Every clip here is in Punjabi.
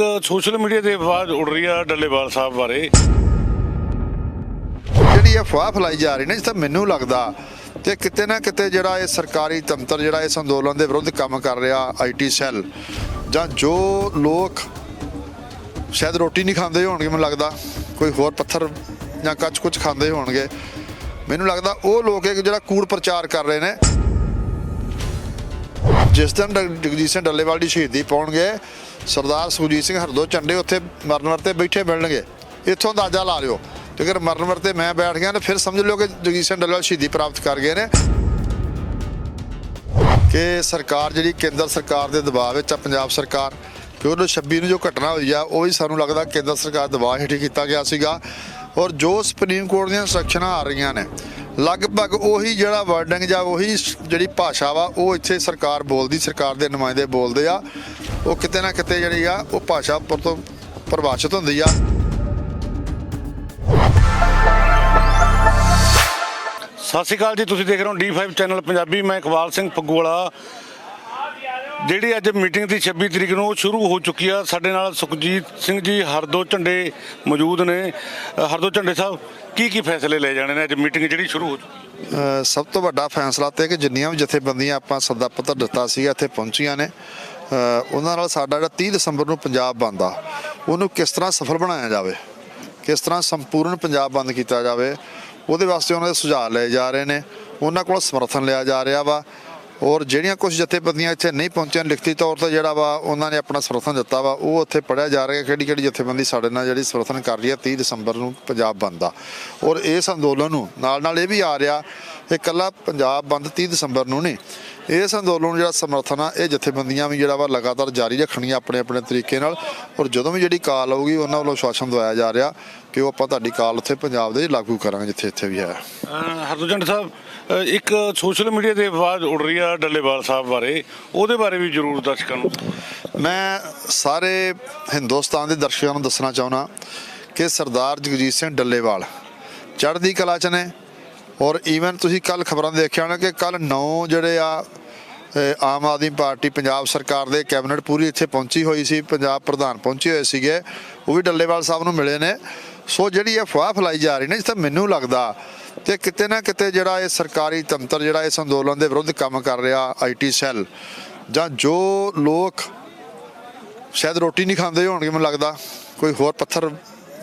ਇੱਕ ਸੋਸ਼ਲ ਮੀਡੀਆ ਤੇ ਆਵਾਜ਼ ਉੱਡ ਰਹੀ ਆ ਡੱਲੇਵਾਲ ਸਾਹਿਬ ਬਾਰੇ। ਜਿਹੜੀ ਅਫਵਾਹ ਫੈਲਾਈ ਜਾ ਰਹੀ ਨੇ, ਜਿੱਥੇ ਮੈਨੂੰ ਲੱਗਦਾ ਤੇ ਕਿਤੇ ਨਾ ਕਿਤੇ ਜਿਹੜਾ ਇਹ ਸਰਕਾਰੀ ਤੰਤਰ, ਜਿਹੜਾ ਇਸ ਅੰਦੋਲਨ ਦੇ ਵਿਰੁੱਧ ਕੰਮ ਕਰ ਰਿਹਾ ਆਈਟੀ ਸੈੱਲ, ਜਾਂ ਜੋ ਲੋਕ ਸ਼ਾਇਦ ਰੋਟੀ ਨਹੀਂ ਖਾਂਦੇ ਹੋਣਗੇ, ਮੈਨੂੰ ਲੱਗਦਾ। ਕੋਈ ਹੋਰ ਪੱਥਰ ਜਾਂ ਕੱਚ ਕੁਝ ਖਾਂਦੇ ਹੋਣਗੇ। ਮੈਨੂੰ ਲੱਗਦਾ ਉਹ ਲੋਕ ਇੱਕ ਜਿਹੜਾ ਕੂੜ ਪ੍ਰਚਾਰ ਕਰ ਰਹੇ ਨੇ। ਜਿਸ ਦਿਨ ਜਗਜੀਤ ਸਿੰਘ ਡੱਲੇਵਾਲ ਦੀ ਸ਼ਹੀਦੀ ਪਾਉਣਗੇ ਸਰਦਾਰ ਸੁਖਜੀਤ ਸਿੰਘ ਹਰਦੋ ਝੰਡੇ ਉੱਥੇ ਮਰਨ ਵਰਤੇ ਬੈਠੇ ਮਿਲਣਗੇ। ਇੱਥੋਂ ਅੰਦਾਜ਼ਾ ਲਾ ਲਿਓ। ਜੇਕਰ ਮਰਨ ਵਰਤੇ ਮੈਂ ਬੈਠ ਗਿਆ ਤਾਂ ਫਿਰ ਸਮਝ ਲਿਓ ਕਿ ਜਗਜੀਤ ਸਿੰਘ ਡੱਲੇਵਾਲ ਸ਼ਹੀਦੀ ਪ੍ਰਾਪਤ ਕਰ ਗਏ ਨੇ। ਕਿ ਸਰਕਾਰ ਜਿਹੜੀ ਕੇਂਦਰ ਸਰਕਾਰ ਦੇ ਦਬਾਅ ਵਿੱਚ ਆ, ਪੰਜਾਬ ਸਰਕਾਰ, ਕਿ ਉਹਨੂੰ 26 ਨੂੰ ਜੋ ਘਟਨਾ ਹੋਈ ਆ, ਉਹ ਵੀ ਸਾਨੂੰ ਲੱਗਦਾ ਕੇਂਦਰ ਸਰਕਾਰ ਦਬਾਅ ਹੇਠ ਕੀਤਾ ਗਿਆ ਸੀਗਾ। ਔਰ ਜੋ ਸੁਪਰੀਮ ਕੋਰਟ ਦੀਆਂ ਇੰਸਟਰਕਸ਼ਨਾਂ ਆ ਰਹੀਆਂ ਨੇ ਲਗਭਗ ਉਹੀ ਜਿਹੜਾ ਵਰਡਿੰਗ ਜਾਂ ਉਹੀ ਜਿਹੜੀ ਭਾਸ਼ਾ ਵਾ, ਉਹ ਇੱਥੇ ਸਰਕਾਰ ਬੋਲਦੀ, ਸਰਕਾਰ ਦੇ ਨੁਮਾਇੰਦੇ ਬੋਲਦੇ ਆ। ਉਹ ਕਿਤੇ ਨਾ ਕਿਤੇ ਜਿਹੜੀ ਆ, ਉਹ ਭਾਸ਼ਾ ਪਰ ਤੋਂ ਪਰਿਭਾਸ਼ਿਤ ਹੁੰਦੀ ਆ। ਸਤਿ ਸ਼੍ਰੀ ਅਕਾਲ ਜੀ, ਤੁਸੀਂ ਦੇਖ ਰਹੇ ਹੋ D5 ਚੈਨਲ ਪੰਜਾਬੀ। ਮੈਂ ਇਕਬਾਲ ਸਿੰਘ ਫੱਗੂਵਾਲਾ ਜਿਹੜੀ ਅੱਜ ਮੀਟਿੰਗ ਦੀ 26 ਤਰੀਕ ਨੂੰ ਉਹ ਸ਼ੁਰੂ ਹੋ ਚੁੱਕੀ ਆ, ਸਾਡੇ ਨਾਲ ਸੁਖਜੀਤ ਸਿੰਘ ਜੀ, ਹਰਦੋ ਝੰਡੇ ਮੌਜੂਦ ਨੇ। ਹਰਦੋ ਝੰਡੇ ਸਾਹਿਬ, ਕੀ ਕੀ ਫੈਸਲੇ ਲਏ ਜਾਣੇ ਨੇ ਅੱਜ ਮੀਟਿੰਗ ਜਿਹੜੀ ਸ਼ੁਰੂ ਹੋ ਚੁੱਕੀ? ਸਭ ਤੋਂ ਵੱਡਾ ਫੈਸਲਾ ਤੇ ਕਿ ਜਿੰਨੀਆਂ ਵੀ ਜਥੇਬੰਦੀਆਂ ਆਪਾਂ ਸੱਦਾ ਪੱਤਰ ਦਿੱਤਾ ਸੀਗਾ, ਇੱਥੇ ਪਹੁੰਚੀਆਂ ਨੇ। ਉਹਨਾਂ ਨਾਲ ਸਾਡਾ ਜਿਹੜਾ 30 ਦਸੰਬਰ ਨੂੰ ਪੰਜਾਬ ਬੰਦ ਆ, ਉਹਨੂੰ ਕਿਸ ਤਰ੍ਹਾਂ ਸਫਲ ਬਣਾਇਆ ਜਾਵੇ, ਕਿਸ ਤਰ੍ਹਾਂ ਸੰਪੂਰਨ ਪੰਜਾਬ ਬੰਦ ਕੀਤਾ ਜਾਵੇ, ਉਹਦੇ ਵਾਸਤੇ ਉਹਨਾਂ ਦੇ ਸੁਝਾਅ ਲਏ ਜਾ ਰਹੇ ਨੇ। ਉਹਨਾਂ ਕੋਲ ਸਮਰਥਨ ਲਿਆ ਜਾ ਰਿਹਾ ਵਾ। ਔਰ ਜਿਹੜੀਆਂ ਕੁਝ ਜਥੇਬੰਦੀਆਂ ਇੱਥੇ ਨਹੀਂ ਪਹੁੰਚੀਆਂ ਲਿਖਤੀ ਤੌਰ ਤੇ ਜਿਹੜਾ ਵਾ ਉਹਨਾਂ ਨੇ ਆਪਣਾ ਸਮਰਥਨ ਦਿੱਤਾ ਵਾ ਉਹ ਉੱਥੇ ਪੜਿਆ ਜਾ ਰਿਹਾ ਕਿਹੜੀ ਕਿਹੜੀ ਜਥੇਬੰਦੀ ਸਾਡੇ ਨਾਲ ਜਿਹੜੀ ਸਮਰਥਨ ਕਰ ਰਹੀ ਹੈ 30 ਦਸੰਬਰ ਨੂੰ ਪੰਜਾਬ ਬੰਦ ਆ ਔਰ ਇਸ ਅੰਦੋਲਨ ਨੂੰ ਨਾਲ ਨਾਲ ਇਹ ਵੀ ਆ ਰਿਹਾ ਇਹ ਇਕੱਲਾ ਪੰਜਾਬ ਬੰਦ 30 ਦਸੰਬਰ ਨੂੰ ਨਹੀਂ। ਇਸ ਅੰਦੋਲਨ ਨੂੰ ਜਿਹੜਾ ਸਮਰਥਨ ਆ ਇਹ ਜਥੇਬੰਦੀਆਂ ਵੀ ਜਿਹੜਾ ਵਾ ਲਗਾਤਾਰ ਜਾਰੀ ਰੱਖਣੀਆਂ ਆਪਣੇ ਆਪਣੇ ਤਰੀਕੇ ਨਾਲ। ਔਰ ਜਦੋਂ ਵੀ ਜਿਹੜੀ ਕਾਲ ਆਊਗੀ ਉਹਨਾਂ ਵੱਲੋਂ ਸ਼ਾਸਨ ਦਵਾਇਆ ਜਾ ਰਿਹਾ ਕਿ ਉਹ ਆਪਾਂ ਤੁਹਾਡੀ ਕਾਲ ਉੱਥੇ ਪੰਜਾਬ ਦੇ ਲਾਗੂ ਕਰਾਂਗੇ ਜਿੱਥੇ ਇੱਥੇ ਵੀ ਹੈ। ਅ, ਸਾਹਿਬ ਇੱਕ ਸੋਸ਼ਲ ਮੀਡੀਆ ਤੇ ਆਵਾਜ਼ ਉੱਡ ਰਹੀ ਆ ਡੱਲੇਵਾਲ ਸਾਹਿਬ ਬਾਰੇ। ਉਹਦੇ ਬਾਰੇ ਵੀ ਜ਼ਰੂਰ ਦਰਸ਼ਕਾਂ ਨੂੰ। ਮੈਂ ਸਾਰੇ ਹਿੰਦੁਸਤਾਨ ਦੇ ਦਰਸ਼ਕਾਂ ਨੂੰ ਦੱਸਣਾ ਚਾਹੁੰਦਾ ਕਿ ਸਰਦਾਰ ਜਗਜੀਤ ਸਿੰਘ ਡੱਲੇਵਾਲ ਚੜ੍ਹਦੀ ਕਲਾ ਚ ਨੇ ਔਰ ਈਵਨ ਤੁਸੀਂ ਕੱਲ ਖਬਰਾਂ ਦੇਖਿਆ ਹੋਣਾ ਕਿ ਕੱਲ 9 ਜਿਹੜੇ ਆ ਆਮ ਆਦਮੀ ਪਾਰਟੀ ਪੰਜਾਬ ਸਰਕਾਰ ਦੇ ਕੈਬਨਿਟ ਪੂਰੀ ਇੱਥੇ ਪਹੁੰਚੀ ਹੋਈ ਸੀ, ਪੰਜਾਬ ਪ੍ਰਧਾਨ ਪਹੁੰਚੇ ਹੋਏ ਸੀਗੇ, ਉਹ ਵੀ ਡੱਲੇਵਾਲ ਸਾਹਿਬ ਨੂੰ ਮਿਲੇ ਨੇ। ਸੋ ਜਿਹੜੀ ਇਹ ਅਫਵਾਹ ਫੈਲਾਈ ਜਾ ਰਹੀ ਨੇ ਜਿਸ ਜਿੱਥੇ ਮੈਨੂੰ ਲੱਗਦਾ ਤੇ ਕਿਤੇ ਨਾ ਕਿਤੇ ਜਿਹੜਾ ਇਹ ਸਰਕਾਰੀ ਤੰਤਰ, ਜਿਹੜਾ ਇਸ ਅੰਦੋਲਨ ਦੇ ਵਿਰੁੱਧ ਕੰਮ ਕਰ ਰਿਹਾ ਆਈਟੀ ਸੈੱਲ, ਜਾਂ ਜੋ ਲੋਕ ਸ਼ਾਇਦ ਰੋਟੀ ਨਹੀਂ ਖਾਂਦੇ ਹੋਣਗੇ ਮੈਨੂੰ ਲੱਗਦਾ, ਕੋਈ ਹੋਰ ਪੱਥਰ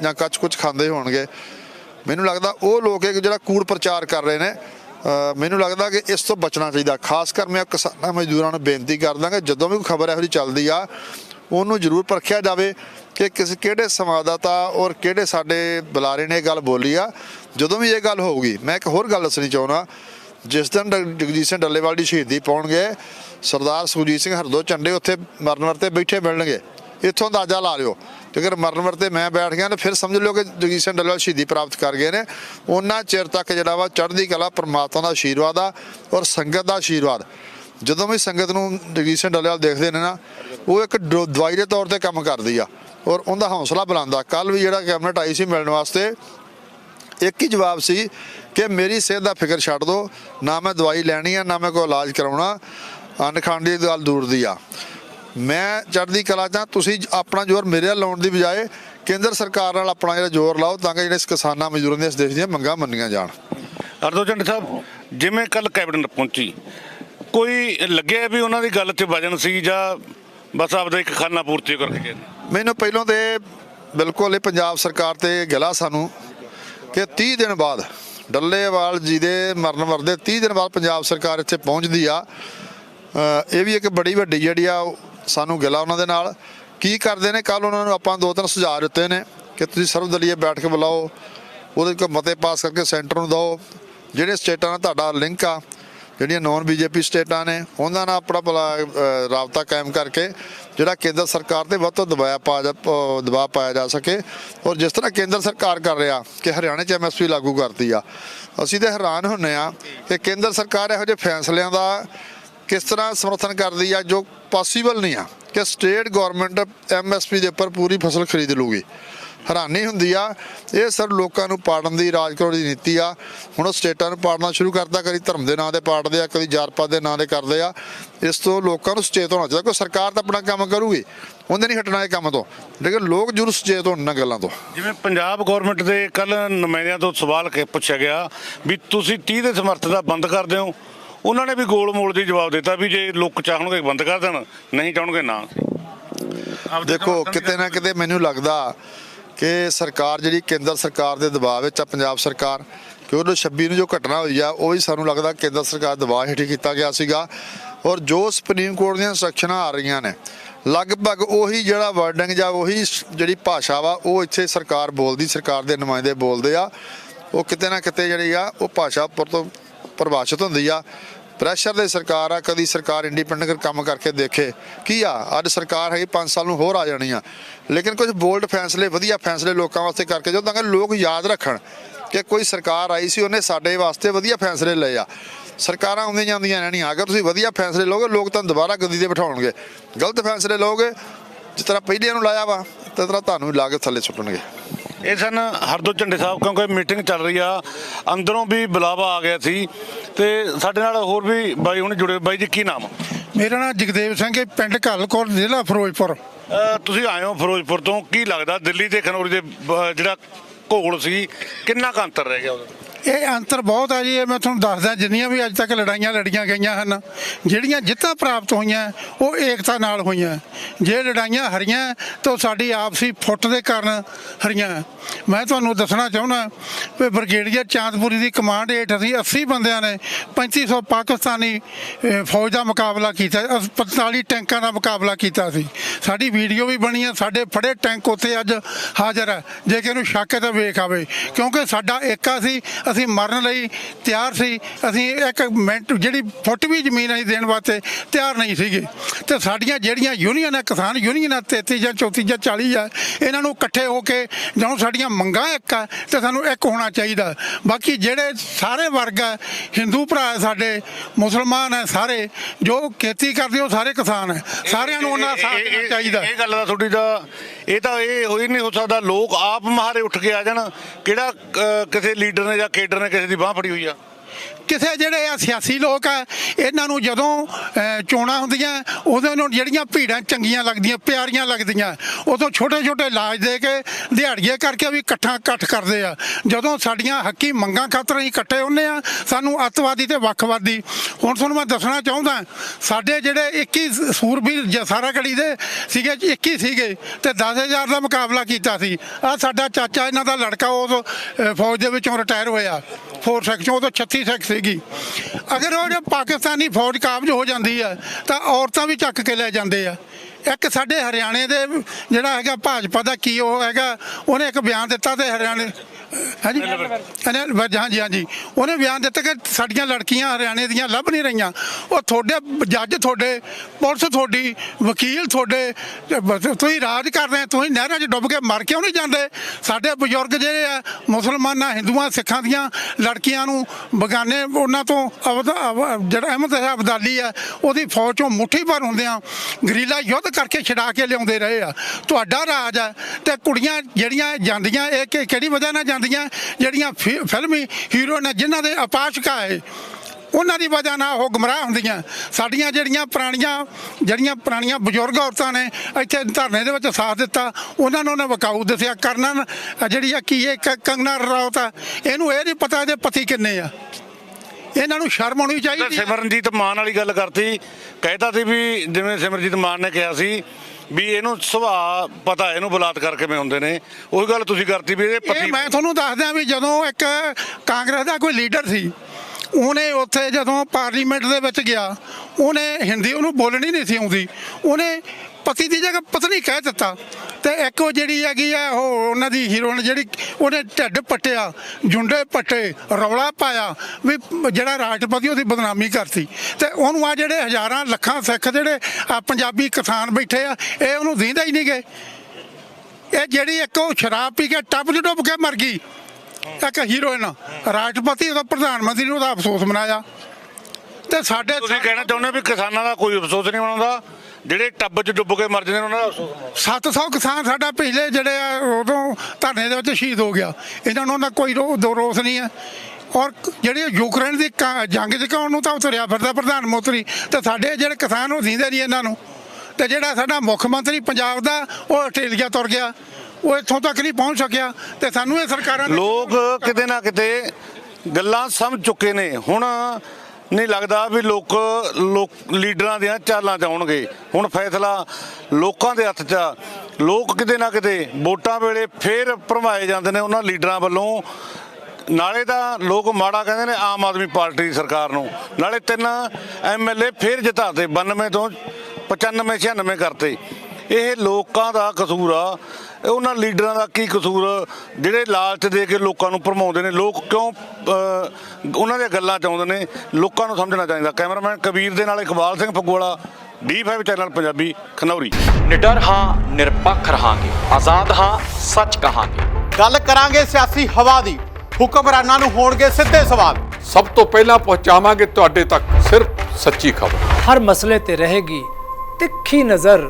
ਜਾਂ ਕੱਚ ਕੁਝ ਖਾਂਦੇ ਹੋਣਗੇ, ਮੈਨੂੰ ਲੱਗਦਾ ਉਹ ਲੋਕ ਇੱਕ ਜਿਹੜਾ ਕੂੜ ਪ੍ਰਚਾਰ ਕਰ ਰਹੇ ਨੇ ਮੈਨੂੰ ਲੱਗਦਾ ਕਿ ਇਸ ਤੋਂ ਬਚਣਾ ਚਾਹੀਦਾ। ਖਾਸ ਕਰ ਮੈਂ ਕਿਸਾਨਾਂ ਮਜ਼ਦੂਰਾਂ ਨੂੰ ਬੇਨਤੀ ਕਰਦਾ ਕਿ ਜਦੋਂ ਵੀ ਕੋਈ ਖਬਰ ਇਹੋ ਜਿਹੀ ਚੱਲਦੀ ਆ, ਉਹਨੂੰ ਜ਼ਰੂਰ ਪਰਖਿਆ ਜਾਵੇ ਕਿ ਕਿਸ ਕਿਹੜੇ ਸੰਵਾਦਦਾਤਾ ਔਰ ਕਿਹੜੇ ਸਾਡੇ ਬੁਲਾਰੇ ਨੇ ਇਹ ਗੱਲ ਬੋਲੀ ਆ ਜਦੋਂ ਵੀ ਇਹ ਗੱਲ ਹੋਊਗੀ, ਮੈਂ ਇੱਕ ਹੋਰ ਗੱਲ ਦੱਸਣੀ ਚਾਹੁੰਦਾ, ਜਿਸ ਦਿਨ ਡ- ਜਗਜੀਤ ਸਿੰਘ ਡੱਲੇਵਾਲ ਦੀ ਸ਼ਹੀਦੀ ਪਾਉਣਗੇ, ਸਰਦਾਰ ਸੁਖਜੀਤ ਸਿੰਘ ਹਰਦੋ ਝੰਡੇ ਉੱਥੇ ਮਰਨ ਵਰਤੇ ਬੈਠੇ ਮਿਲਣਗੇ। ਇੱਥੋਂ ਅੰਦਾਜ਼ਾ ਲਾ ਲਿਓ ਜੇਕਰ ਮਰਨ ਵਰਤੇ ਮੈਂ ਬੈਠ ਗਿਆ ਤਾਂ ਫਿਰ ਸਮਝ ਲਿਓ ਕਿ ਜਗਜੀਤ ਸਿੰਘ ਡੱਲੇਵਾਲ ਸ਼ਹੀਦੀ ਪ੍ਰਾਪਤ ਕਰ ਗਏ ਨੇ। ਉਹਨਾਂ ਚਿਰ ਤੱਕ ਜਿਹੜਾ ਵਾ ਚੜ੍ਹਦੀ ਕਲਾ ਪਰਮਾਤਮਾ ਦਾ ਆਸ਼ੀਰਵਾਦ ਆ ਔਰ ਸੰਗਤ ਦਾ ਆਸ਼ੀਰਵਾਦ ਜਦੋਂ ਵੀ ਸੰਗਤ ਨੂੰ ਜਗਜੀਤ ਸਿੰਘ ਡੱਲੇਵਾਲ ਦੇਖਦੇ ਨੇ ਨਾ, ਉਹ ਇੱਕ ਡ- ਦਵਾਈ ਦੇ ਤੌਰ ਤੇ ਕੰਮ ਕਰਦੀ ਆ ਔਰ ਉਹਦਾ ਹੌਸਲਾ ਬੁਲੰਦਾ ਕੱਲ ਵੀ ਜਿਹੜਾ ਕੈਬਨਿਟ ਆਈ ਸੀ ਮਿਲਣ ਵਾਸਤੇ ਇੱਕ ਹੀ ਜਵਾਬ ਸੀ ਕਿ ਮੇਰੀ ਸਿਹਤ ਦਾ ਫਿਕਰ ਛੱਡ ਦਿਓ ਨਾ ਮੈਂ ਦਵਾਈ ਲੈਣੀ ਆ ਨਾ ਮੈਂ ਕੋਈ ਇਲਾਜ ਕਰਾਉਣਾ ਅੰਨ ਖਾਣ ਦੀ ਗੱਲ ਦੂਰ ਦੀ ਆ। ਮੈਂ ਚੜ੍ਹਦੀ ਕਲਾ ਚਾਂ ਤੁਸੀਂ ਆਪਣਾ ਜ਼ੋਰ ਮੇਰੇ ਵੱਲ ਲਾਉਣ ਦੀ ਬਜਾਏ ਕੇਂਦਰ ਸਰਕਾਰ ਨਾਲ ਆਪਣਾ ਜਿਹੜਾ ਜ਼ੋਰ ਲਾਓ ਤਾਂ ਕਿ ਜਿਹੜੇ ਕਿਸਾਨਾਂ ਮਜ਼ਦੂਰਾਂ ਦੀਆਂ ਇਸ ਦੇਸ਼ ਦੀਆਂ ਮੰਗਾਂ ਮੰਨੀਆਂ ਜਾਣ। ਹਰਦੋ ਝੰਡੇ ਸਾਹਿਬ ਜਿਵੇਂ ਕੱਲ ਕੈਬਨਿਟ ਪਹੁੰਚੀ ਕੋਈ ਲੱਗਿਆ ਵੀ ਉਹਨਾਂ ਦੀ ਗੱਲ 'ਚ ਵਜਨ ਸੀ ਜਾਂ ਬਸ ਆਪਦਾ ਇੱਕ ਖਾਨਾ ਪੂਰਤੀ ਕਰਕੇ? ਮੈਨੂੰ ਪਹਿਲਾਂ ਤੇ ਬਿਲਕੁਲ ਇਹ ਪੰਜਾਬ ਸਰਕਾਰ ਤੇ ਗਿਲਾ ਸਾਨੂੰ। ਕਿ 30 ਦਿਨ ਬਾਅਦ ਡੱਲੇਵਾਲ ਜੀ ਦੇ ਮਰਨ ਵਰਦੇ 30 ਦਿਨ ਬਾਅਦ ਪੰਜਾਬ ਸਰਕਾਰ ਇੱਥੇ ਪਹੁੰਚਦੀ ਆ। ਇਹ ਵੀ ਇੱਕ ਬੜੀ ਵੱਡੀ ਜਿਹੜੀ ਆ ਉਹ ਸਾਨੂੰ ਗਿਲਾ ਉਹਨਾਂ ਦੇ ਨਾਲ। ਕੀ ਕਰਦੇ ਨੇ? ਕੱਲ ਉਹਨਾਂ ਨੂੰ ਆਪਾਂ ਦੋ ਤਿੰਨ ਸੁਝਾਅ ਦਿੱਤੇ ਨੇ ਕਿ ਤੁਸੀਂ ਸਰਵਦਲੀਏ ਬੈਠ ਕੇ ਬੁਲਾਓ, ਉਹਦੇ ਕੋ ਮਤੇ ਪਾਸ ਕਰਕੇ ਸੈਂਟਰ ਨੂੰ ਦਿਓ। ਜਿਹੜੇ ਸਟੇਟਾਂ ਨਾਲ ਤੁਹਾਡਾ ਲਿੰਕ ਆ ਜਿਹੜੀਆਂ ਨਾਨ ਬੀਜੇਪੀ ਸਟੇਟਾਂ ਨੇ, ਉਹਨਾਂ ਨਾਲ ਆਪਣਾ ਭਲਾ ਰਾਬਤਾ ਕਾਇਮ ਕਰਕੇ ਜਿਹੜਾ ਕੇਂਦਰ ਸਰਕਾਰ ਤੇ ਵੱਧ ਤੋਂ ਦਬਾਅ ਪਾ ਜਾ ਪ- ਦਬਾਅ ਪਾਇਆ ਜਾ ਸਕੇ। ਔਰ ਜਿਸ ਤਰ੍ਹਾਂ ਕੇਂਦਰ ਸਰਕਾਰ ਕਰ ਰਿਹਾ ਕਿ ਹਰਿਆਣੇ 'ਚ ਐਮਐਸਪੀ ਲਾਗੂ ਕਰਤੀ ਆ, ਅਸੀਂ ਤੇ ਹੈਰਾਨ ਹੁੰਨੇ ਆ ਕਿ ਕੇਂਦਰ ਸਰਕਾਰ ਇਹੋ ਜਿਹੇ ਫੈਸਲਿਆਂ ਦਾ ਕਿਸ ਤਰ੍ਹਾਂ ਸਮਰਥਨ ਕਰਦੀ ਆ ਜੋ ਪੋਸੀਬਲ ਨਹੀਂ ਆ ਕਿ ਸਟੇਟ ਗਵਰਨਮੈਂਟ ਐਮਐਸਪੀ ਦੇ ਉੱਪਰ ਪੂਰੀ ਫਸਲ ਖਰੀਦ ਲੂਗੀ ਹੈਰਾਨੀ ਹੁੰਦੀ ਆ। ਇਹ ਸਰ ਲੋਕਾਂ ਨੂੰ ਪਾੜਨ ਦੀ ਰਾਜਕੋਟ ਦੀ ਨੀਤੀ ਆ। ਹੁਣ ਉਹ ਸਟੇਟਾਂ ਨੂੰ ਪਾੜਨਾ ਸ਼ੁਰੂ ਕਰਤਾ ਕਦੀ ਧਰਮ ਦੇ ਨਾਂ ਤੇ ਪਾੜਦੇ ਆ ਕਦੀ ਜਾਤ ਪਾਤ ਦੇ ਨਾਂ ਤੇ ਕਰਦੇ ਆ। ਇਸ ਤੋਂ ਲੋਕਾਂ ਨੂੰ ਸੁਚੇਤ ਹੋਣਾ ਚਾਹੀਦਾ। ਕੋਈ ਸਰਕਾਰ ਤਾਂ ਆਪਣਾ ਕੰਮ ਕਰੂਗੀ ਉਹਨੇ ਨਹੀਂ ਹਟਣਾ ਇਹ ਕੰਮ ਤੋਂ। ਲੇਕਿਨ ਲੋਕ ਜ਼ਰੂਰ ਸੁਚੇਤ ਹੋਣ ਇਹਨਾਂ ਗੱਲਾਂ ਤੋਂ। ਜਿਵੇਂ ਪੰਜਾਬ ਗਵਰਨਮੈਂਟ ਦੇ ਕੱਲ ਨੁਮਾਇੰਦਿਆਂ ਤੋਂ ਸਵਾਲ ਕੇ ਪੁੱਛਿਆ ਗਿਆ ਵੀ ਤੁਸੀਂ 30 ਦੇ ਸਮਰਥਨ ਬੰਦ ਕਰਦੇ ਹੋ ਉਹਨਾਂ ਨੇ ਵੀ ਗੋਲ ਮੋਲ ਦੀ ਜਵਾਬ ਦਿੱਤਾ ਵੀ ਜੇ ਲੋਕ ਚਾਹਣਗੇ ਬੰਦ ਕਰ ਦੇਣ ਨਹੀਂ ਚਾਹਣਗੇ ਨਾ। ਦੇਖੋ ਕਿਤੇ ਨਾ ਕਿਤੇ ਮੈਨੂੰ ਲੱਗਦਾ ਕਿ ਸਰਕਾਰ ਜਿਹੜੀ ਕੇਂਦਰ ਸਰਕਾਰ ਦੇ ਦਬਾਅ ਵਿੱਚ ਆ ਪੰਜਾਬ ਸਰਕਾਰ, ਕਿ ਉਹਦੇ 26 ਨੂੰ ਜੋ ਘਟਨਾ ਹੋਈ ਆ, ਉਹ ਵੀ ਸਾਨੂੰ ਲੱਗਦਾ ਕੇਂਦਰ ਸਰਕਾਰ ਦਬਾਅ ਹੇਠ ਕੀਤਾ ਗਿਆ ਸੀਗਾ। ਔਰ ਜੋ ਸੁਪਰੀਮ ਕੋਰਟ ਦੀਆਂ ਇੰਸਟਰਕਸ਼ਨਾਂ ਆ ਰਹੀਆਂ ਨੇ, ਲਗਭਗ ਉਹੀ ਜਿਹੜਾ ਵਰਡਿੰਗ ਜਾਂ ਉਹੀ ਜਿਹੜੀ ਭਾਸ਼ਾ ਵਾ, ਉਹ ਇੱਥੇ ਸਰਕਾਰ ਬੋਲਦੀ, ਸਰਕਾਰ ਦੇ ਨੁਮਾਇੰਦੇ ਬੋਲਦੇ ਆ। ਉਹ ਕਿਤੇ ਨਾ ਕਿਤੇ ਜਿਹੜੀ ਆ, ਉਹ ਭਾਸ਼ਾ ਉੱਪਰ ਤੋਂ ਪਰਿਭਾਸ਼ਿਤ ਹੁੰਦੀ ਆ। ਪ੍ਰੈਸ਼ਰ ਦੇ ਸਰਕਾਰ ਆ, ਕਦੀ ਸਰਕਾਰ ਇੰਡੀਪੈਂਡੈਂਟ ਕੰਮ ਕਰਕੇ ਦੇਖੇ। ਕੀ ਆ, ਅੱਜ ਸਰਕਾਰ ਹੈਗੀ 5 ਸਾਲ ਨੂੰ ਹੋਰ ਆ ਜਾਣੀ ਆ। ਲੇਕਿਨ ਕੁਝ ਬੋਲਡ ਫੈਸਲੇ, ਵਧੀਆ ਫੈਸਲੇ ਲੋਕਾਂ ਵਾਸਤੇ ਕਰਕੇ ਜੋ ਤਾਂ ਕਿ ਲੋਕ ਯਾਦ ਰੱਖਣ ਕਿ ਕੋਈ ਸਰਕਾਰ ਆਈ ਸੀ, ਉਹਨੇ ਸਾਡੇ ਵਾਸਤੇ ਵਧੀਆ ਫੈਸਲੇ ਲਏ ਆ। ਸਰਕਾਰਾਂ ਆਉਂਦੀਆਂ ਜਾਂਦੀਆਂ ਰਹਿਣੀਆਂ, ਅਗਰ ਤੁਸੀਂ ਵਧੀਆ ਫੈਸਲੇ ਲਓਗੇ, ਲੋਕ ਤੁਹਾਨੂੰ ਦੁਬਾਰਾ ਗੱਦੀ ਤੇ ਬਿਠਾਉਣਗੇ। ਗਲਤ ਫੈਸਲੇ ਲਓਗੇ, ਜਿਸ ਤਰ੍ਹਾਂ ਪਹਿਲਿਆਂ ਨੂੰ ਲਾਇਆ ਵਾ, ਤੇ ਤਰ੍ਹਾਂ ਤੁਹਾਨੂੰ ਵੀ ਲਾ ਕੇ ਥੱਲੇ ਸੁੱਟਣਗੇ। ਇਹ ਸਨ ਹਰਦੋ ਝੰਡੇ ਸਾਹਿਬ ਕਿਉਂਕਿ ਮੀਟਿੰਗ ਚੱਲ ਰਹੀ ਆ। ਅੰਦਰੋਂ ਵੀ ਬੁਲਾਵਾ ਆ ਗਿਆ ਸੀ ਤੇ ਸਾਡੇ ਨਾਲ ਹੋਰ ਵੀ ਬਾਈ ਹੁਣ ਜੁੜੇ। ਬਾਈ ਜੀ ਕੀ ਨਾਮ? ਮੇਰਾ ਨਾਮ ਜਗਦੇਵ ਸਿੰਘ ਹੈ ਪਿੰਡ ਘੱਲਕੋਟ ਜ਼ਿਲ੍ਹਾ ਫਿਰੋਜ਼ਪੁਰ। ਤੁਸੀਂ ਆਏ ਹੋ ਫਿਰੋਜ਼ਪੁਰ ਤੋਂ। ਕੀ ਲੱਗਦਾ ਦਿੱਲੀ ਤੇ ਖਨੌਰੀ ਦੇ ਜਿਹੜਾ ਘੋਲ ਸੀ ਕਿੰਨਾ ਕੁ ਅੰਤਰ ਰਹਿ ਗਿਆ ਉਹਦਾ? ਇਹ ਅੰਤਰ ਬਹੁਤ ਹੈ ਜੀ, ਇਹ ਮੈਂ ਤੁਹਾਨੂੰ ਦੱਸਦਾ, ਜਿੰਨੀਆਂ ਵੀ ਅੱਜ ਤੱਕ ਲੜਾਈਆਂ ਲੜੀਆਂ ਗਈਆਂ ਹਨ, ਜਿਹੜੀਆਂ ਜਿੱਤਾਂ ਪ੍ਰਾਪਤ ਹੋਈਆਂ, ਉਹ ਏਕਤਾ ਨਾਲ ਹੋਈਆਂ। ਜੇ ਲੜਾਈਆਂ ਹਰੀਆਂ, ਤਾਂ ਉਹ ਸਾਡੀ ਆਪਸੀ ਫੁੱਟ ਦੇ ਕਾਰਨ ਹਰੀਆਂ। ਮੈਂ ਤੁਹਾਨੂੰ ਦੱਸਣਾ ਚਾਹੁੰਦਾ ਵੀ ਬ੍ਰਿਗੇਡੀਅਰ ਚਾਂਦਪੁਰੀ ਦੀ ਕਮਾਂਡ ਹੇਠ ਅਸੀਂ 80 ਬੰਦਿਆਂ ਨੇ 3500 ਪਾਕਿਸਤਾਨੀ ਫੌਜ ਦਾ ਮੁਕਾਬਲਾ ਕੀਤਾ ਅਸ- 45 ਟੈਂਕਾਂ ਦਾ ਮੁਕਾਬਲਾ ਕੀਤਾ ਸੀ। ਸਾਡੀ ਵੀਡੀਓ ਵੀ ਬਣੀ ਹੈ ਸਾਡੇ ਫੜੇ ਟੈਂਕ ਉੱਥੇ ਅੱਜ ਹਾਜ਼ਰ ਹੈ ਜੇ ਕਿ ਇਹਨੂੰ ਸ਼ੱਕ ਹੈ ਤਾਂ ਵੇਖ ਆਵੇ, ਕਿਉਂਕਿ ਸਾਡਾ ਏਕਾ ਸੀ ਅਸੀਂ ਮਰਨ ਲਈ ਤਿਆਰ ਸੀ। ਅਸੀਂ ਇੱਕ ਮਿੰਟ ਜਿਹੜੀ ਫੁੱਟ ਵੀ ਜ਼ਮੀਨ ਅਸੀਂ ਦੇਣ ਵਾਸਤੇ ਤਿਆਰ ਨਹੀਂ ਸੀਗੇ। ਤੇ ਸਾਡੀਆਂ ਜਿਹੜੀਆਂ ਯੂਨੀਅਨ ਹੈ ਕਿਸਾਨ ਯੂਨੀਅਨ ਹੈ 33 ਜਾਂ 34 ਜਾਂ 40 ਹੈ ਇਹਨਾਂ ਨੂੰ ਇਕੱਠੇ ਹੋ ਕੇ ਜਦੋਂ ਸਾਡੀਆਂ ਮੰਗਾਂ ਇੱਕ ਹੈ ਤੇ ਸਾਨੂੰ ਇੱਕ ਹੋਣਾ ਚਾਹੀਦਾ। ਬਾਕੀ ਜਿਹੜੇ ਸਾਰੇ ਵਰਗ ਹੈ ਹਿੰਦੂ ਭਰਾ ਸਾਡੇ ਮੁਸਲਮਾਨ ਹੈ ਸਾਰੇ ਜੋ ਖੇਤੀ ਕਰਦੇ ਉਹ ਸਾਰੇ ਕਿਸਾਨ ਹੈ ਸਾਰਿਆਂ ਨੂੰ ਉਹਨਾਂ ਦਾ ਸਾਥ ਦੇਣਾ ਚਾਹੀਦਾ। ਇਹ ਗੱਲ ਦਾ ਤੁਹਾਡੀ ਦਾ ਇਹ ਤਾਂ ਇਹ ਹੋਈ ਨਹੀਂ ਹੋ ਸਕਦਾ। ਲੋਕ ਆਪ ਮਹਾਰੇ ਉੱਠ ਕੇ ਆ ਜਾਣ। ਕਿਹੜਾ ਕਿਸੇ ਲੀਡਰ ਨੇ ਜਾਂ ਕੇਡਰ ਨੇ ਕਿਸੇ ਦੀ ਬਾਹ ਫੜੀ ਹੋਈ ਆ। ਕਿਸੇ ਜਿਹੜੇ ਆ ਸਿਆਸੀ ਲੋਕ ਆ, ਇਹਨਾਂ ਨੂੰ ਜਦੋਂ ਚੋਣਾਂ ਹੁੰਦੀਆਂ, ਉਦੋਂ ਨੂੰ ਜਿਹੜੀਆਂ ਭੀੜਾਂ ਚੰਗੀਆਂ ਲੱਗਦੀਆਂ, ਪਿਆਰੀਆਂ ਲੱਗਦੀਆਂ, ਉਦੋਂ ਛੋਟੇ ਛੋਟੇ ਇਲਾਜ ਦੇ ਕੇ ਦਿਹਾੜੀਏ ਕਰਕੇ ਵੀ ਇਕੱਠਾ ਇਕੱਠ ਕਰਦੇ ਆ। ਜਦੋਂ ਸਾਡੀਆਂ ਹੱਕੀ ਮੰਗਾਂ ਖਾਤਰ ਅਸੀਂ ਇਕੱਠੇ ਹੁੰਨੇ ਆ, ਸਾਨੂੰ ਅੱਤਵਾਦੀ ਤੇ ਵੱਖਵਾਦੀ। ਹੁਣ ਤੁਹਾਨੂੰ ਮੈਂ ਦੱਸਣਾ ਚਾਹੁੰਦਾ, ਸਾਡੇ ਜਿਹੜੇ 21 ਸੂਰਬੀਰ ਸਾਰਾ ਗੜੀ ਦੇ ਸੀਗੇ 21 ਸੀਗੇ ਤੇ 10000 ਦਾ ਮੁਕਾਬਲਾ ਕੀਤਾ ਸੀ। ਆ ਸਾਡਾ ਚਾਚਾ ਇਹਨਾਂ ਦਾ ਲੜਕਾ ਉਸ ਫੌਜ ਦੇ ਵਿੱਚੋਂ ਰਿਟਾਇਰ ਹੋਇਆ। ਫੋਰ ਸੈਕਸ਼ਨ ਉਦੋਂ 36 ਸੈਕ ਸੀਗੀ। ਅਗਰ ਉਹ ਜੇ ਪਾਕਿਸਤਾਨੀ ਫੌਜ ਕਾਬਜ ਹੋ ਜਾਂਦੀ ਹੈ ਤਾਂ ਔਰਤਾਂ ਵੀ ਚੱਕ ਕੇ ਲੈ ਜਾਂਦੇ ਆ। ਇੱਕ ਸਾਡੇ ਹਰਿਆਣੇ ਦੇ ਜਿਹੜਾ ਹੈਗਾ ਭਾਜਪਾ ਦਾ ਕੀ ਉਹ ਹੈਗਾ, ਉਹਨੇ ਇੱਕ ਬਿਆਨ ਦਿੱਤਾ ਤੇ ਹਰਿਆਣੇ ਹਾਂਜੀ। ਅਨਿਲ ਵੈਦ, ਹਾਂਜੀ ਹਾਂਜੀ ਉਹਨੇ ਬਿਆਨ ਦਿੱਤਾ ਕਿ ਸਾਡੀਆਂ ਲੜਕੀਆਂ ਹਰਿਆਣੇ ਦੀਆਂ ਲੱਭ ਨਹੀਂ ਰਹੀਆਂ। ਉਹ ਤੁਹਾਡੇ ਜੱਜ ਤੁਹਾਡੇ ਪੁਲਿਸ ਤੁਹਾਡੀ ਵਕੀਲ ਤੁਹਾਡੇ ਤੁਸੀਂ ਰਾਜ ਕਰ ਰਹੇ ਤੁਸੀਂ ਨਹਿਰਾਂ 'ਚ ਡੁੱਬ ਕੇ ਮਰ ਕਿਉਂ ਨਹੀਂ ਜਾਂਦੇ? ਸਾਡੇ ਬਜ਼ੁਰਗ ਜਿਹੜੇ ਆ ਮੁਸਲਮਾਨਾਂ ਹਿੰਦੂਆਂ ਸਿੱਖਾਂ ਦੀਆਂ ਲੜਕੀਆਂ ਨੂੰ ਬਗਾਨੇ ਉਹਨਾਂ ਤੋਂ ਜਿਹੜਾ ਅਹਿਮਦ ਸ਼ਾਹ ਅਬਦਾਲੀ ਆ ਉਹਦੀ ਫੌਜ ਚੋਂ ਮੁੱਠੀ ਭਰ ਹੁੰਦਿਆਂ ਗਰੀਲਾ ਯੁੱਧ ਕਰਕੇ ਛਡਾ ਕੇ ਲਿਆਉਂਦੇ ਰਹੇ ਆ। ਤੁਹਾਡਾ ਰਾਜ ਆ ਤੇ ਕੁੜੀਆਂ ਜਿਹੜੀਆਂ ਜਾਂਦੀਆਂ ਇਹ ਕਿਹੜੀ ਵਜ੍ਹਾ ਨਾਲ ਜਾਂਦੀਆਂ? ਜਿਹੜੀਆਂ ਫਿ- ਫਿਲਮੀ ਹੀਰੋ ਨੇ ਜਿਨ੍ਹਾਂ ਦੇ ਅਪਾਸ਼ਕਾ ਹੈ ਉਹਨਾਂ ਦੀ ਵਜ੍ਹਾ ਨਾਲ ਉਹ ਗਮਰਾਹ ਹੁੰਦੀਆਂ। ਸਾਡੀਆਂ ਜਿਹੜੀਆਂ ਪੁਰਾਣੀਆਂ ਜਿਹੜੀਆਂ ਪੁਰਾਣੀਆਂ ਬਜ਼ੁਰਗ ਔਰਤਾਂ ਨੇ ਇੱਥੇ ਧਰਨੇ ਦੇ ਵਿੱਚ ਸਾਥ ਦਿੱਤਾ ਉਹਨਾਂ ਨੂੰ ਉਹਨੇ ਵਕਾਊ ਦੱਸਿਆ। ਕਰਨਨ ਜਿਹੜੀ ਆ ਕੀ ਇਹ ਕੰਗਨਾ ਰਣੌਤ ਆ ਇਹਨੂੰ ਇਹ ਨਹੀਂ ਪਤਾ ਇਹਦੇ ਪਤੀ ਕਿੰਨੇ ਆ। ਇਹਨਾਂ ਨੂੰ ਸ਼ਰਮ ਆਉਣੀ ਚਾਹੀਦੀ। ਸਿਮਰਨਜੀਤ ਮਾਨ ਵਾਲੀ ਗੱਲ ਕਰਤੀ। ਕਹਿਤਾ ਸੀ ਵੀ ਜਿਵੇਂ ਸਿਮਰਨਜੀਤ ਮਾਨ ਨੇ ਕਿਹਾ ਸੀ ਵੀ ਇਹਨੂੰ ਸੁਭਾਅ ਪਤਾ ਇਹਨੂੰ ਬਲਾਤਕਾਰ ਕਿਵੇਂ ਹੁੰਦੇ ਨੇ। ਉਹੀ ਗੱਲ ਤੁਸੀਂ ਕਰਤੀ ਵੀ ਇਹ ਪਤੀ ਮੈਂ ਤੁਹਾਨੂੰ ਦੱਸਦਾ ਵੀ ਜਦੋਂ ਇੱਕ ਕਾਂਗਰਸ ਦਾ ਕੋਈ ਲੀਡਰ ਸੀ ਉਹਨੇ ਉੱਥੇ ਜਦੋਂ ਪਾਰਲੀਮੈਂਟ ਦੇ ਵਿੱਚ ਗਿਆ ਉਹਨੇ ਹਿੰਦੀ ਉਹਨੂੰ ਬੋਲਣੀ ਨਹੀਂ ਸੀ ਆਉਂਦੀ। ਉਹਨੇ ਪਤੀ ਦੀ ਜਗ੍ਹਾ ਪਤਨੀ ਕਹਿ ਦਿੱਤਾ। ਤੇ ਇੱਕ ਉਹ ਜਿਹੜੀ ਹੈਗੀ ਆ, ਉਹ ਉਹਨਾਂ ਦੀ ਹੀਰੋਇਨ ਜਿਹੜੀ ਉਹਨੇ ਢਿੱਡ ਪੱਟਿਆ, ਜੁੰਡੇ ਪੱਟੇ, ਰੌਲਾ ਪਾਇਆ, ਵੀ ਜਿਹੜਾ ਰਾਸ਼ਟਰਪਤੀ ਉਹਦੀ ਬਦਨਾਮੀ ਕਰਤੀ। ਤੇ ਉਹਨੂੰ ਆ ਜਿਹੜੇ ਹਜ਼ਾਰਾਂ ਲੱਖਾਂ ਸਿੱਖ ਜਿਹੜੇ ਆ ਪੰਜਾਬੀ ਕਿਸਾਨ ਬੈਠੇ ਆ, ਇਹ ਉਹਨੂੰ ਦੀਂਦਾ ਹੀ ਨਹੀਂ ਗਏ ਇਹ ਜਿਹੜੀ ਇੱਕ ਉਹ ਸ਼ਰਾਬ ਪੀ ਕੇ ਟੱਪ 'ਚ ਡੁੱਬ ਕੇ ਮਰ ਗਈ। ਇੱਕ ਹੀਰੋਇਨ ਰਾਸ਼ਟਰਪਤੀ ਉਹਦਾ ਪ੍ਰਧਾਨ ਮੰਤਰੀ ਨੂੰ ਉਹਦਾ ਅਫਸੋਸ ਮਨਾਇਆ। ਤੇ ਸਾਡੇ ਤੁਸੀਂ ਕਹਿਣਾ ਚਾਹੁੰਦੇ ਵੀ ਕਿਸਾਨਾਂ ਦਾ ਕੋਈ ਅਫਸੋਸ ਨਹੀਂ ਮਨਾਉਂਦਾ ਜਿਹੜੇ ਟੱਬ 'ਚ ਡੁੱਬ ਕੇ ਮਰ ਜਾਂਦੇ ਨੇ ਉਹਨਾਂ ਦਾ ਅਫਸੋਸ 700 ਕਿਸਾਨ ਸਾਡਾ ਪਿਛਲੇ ਜਿਹੜੇ ਆ ਉਦੋਂ ਧਰਨੇ ਦੇ ਵਿੱਚ ਸ਼ਹੀਦ ਹੋ ਗਿਆ। ਇਹਨਾਂ ਨੂੰ ਨਾ ਕੋਈ ਰੋ ਦੋ ਰੋਸ ਨਹੀਂ ਹੈ ਔਰ ਜਿਹੜੀ ਯੂਕਰੇਨ ਦੀ ਕ- ਜੰਗ ਜਿਕਾਉਣ ਨੂੰ ਤਾਂ ਉਹ ਤੁਰਿਆ ਫਿਰਦਾ ਪ੍ਰਧਾਨ ਮੰਤਰੀ? ਤੇ ਸਾਡੇ ਜਿਹੜੇ ਕਿਸਾਨ ਉਹ ਦੀਂਦੇ ਨਹੀਂ ਇਹਨਾਂ ਨੂੰ। ਤੇ ਜਿਹੜਾ ਸਾਡਾ ਮੁੱਖ ਮੰਤਰੀ ਪੰਜਾਬ ਦਾ ਉਹ ਆਸਟ੍ਰੇਲੀਆ ਤੁਰ ਗਿਆ। ਉਹ ਇੱਥੋਂ ਤੱਕ ਨਹੀਂ ਪਹੁੰਚ ਸਕਿਆ। ਤੇ ਸਾਨੂੰ ਇਹ ਸਰਕਾਰਾਂ ਨੇ ਲੋਕ ਕਿਤੇ ਨਾ ਕਿਤੇ ਗੱਲਾਂ ਸਮਝ ਚੁੱਕੇ ਨੇ। ਹੁਣ ਨਹੀਂ ਲੱਗਦਾ ਵੀ ਲੋਕ ਲੋਕ ਲੀਡਰਾਂ ਦੀਆਂ ਚਾਲਾਂ 'ਚ ਆਉਣਗੇ। ਹੁਣ ਫੈਸਲਾ ਲੋਕਾਂ ਦੇ ਹੱਥ 'ਚ ਆ। ਲੋਕ ਕਿਤੇ ਨਾ ਕਿਤੇ ਵੋਟਾਂ ਵੇਲੇ ਫੇਰ ਭਰਮਾਏ ਜਾਂਦੇ ਨੇ ਉਹਨਾਂ ਲੀਡਰਾਂ ਵੱਲੋਂ। ਨਾਲੇ ਤਾਂ ਲੋਕ ਮਾੜਾ ਕਹਿੰਦੇ ਨੇ ਆਮ ਆਦਮੀ ਪਾਰਟੀ ਦੀ ਸਰਕਾਰ ਨੂੰ। ਨਾਲੇ ਤਿੰਨ ਐਮਐਲਏ ਫੇਰ ਜਿਤਾਤੇ 92 ਤੋਂ 95 96 ਕਰਤੇ। ਇਹ ਲੋਕਾਂ ਦਾ ਕਸੂਰ ਆ। ਇਹ ਉਹਨਾਂ ਲੀਡਰਾਂ ਦਾ ਕੀ ਕਸੂਰ? ਜਿਹੜੇ ਲਾਲਚ ਦੇ ਕੇ ਲੋਕਾਂ ਨੂੰ ਭਰਮਾਉਂਦੇ ਨੇ ਲੋਕ ਕਿਉਂ ਉਹਨਾਂ ਦੀਆਂ ਗੱਲਾਂ ਚ ਆਉਂਦੇ ਨੇ? ਲੋਕਾਂ ਨੂੰ ਸਮਝਣਾ ਚਾਹੀਦਾ। ਕੈਮਰਾਮੈਨ ਕਬੀਰ ਦੇ ਨਾਲ ਇਕਬਾਲ ਸਿੰਘ ਫਗਵਾਲਾ D5 ਚੈਨਲ ਪੰਜਾਬੀ ਖਨੌਰੀ। ਨਿਡਰ ਹਾਂ ਨਿਰਪੱਖ ਰਹਾਂਗੇ। ਆਜ਼ਾਦ ਹਾਂ ਸੱਚ ਕਹਾਂਗੇ। ਗੱਲ ਕਰਾਂਗੇ ਸਿਆਸੀ ਹਵਾ ਦੀ। ਹੁਕਮਰਾਨਾਂ ਨੂੰ ਹੋਣਗੇ ਸਿੱਧੇ ਸਵਾਲ। ਸਭ ਤੋਂ ਪਹਿਲਾਂ ਪਹੁੰਚਾਵਾਂਗੇ ਤੁਹਾਡੇ ਤੱਕ ਸਿਰਫ ਸੱਚੀ ਖਬਰ। ਹਰ ਮਸਲੇ ਤੇ ਰਹੇਗੀ ਤਿੱਖੀ ਨਜ਼ਰ।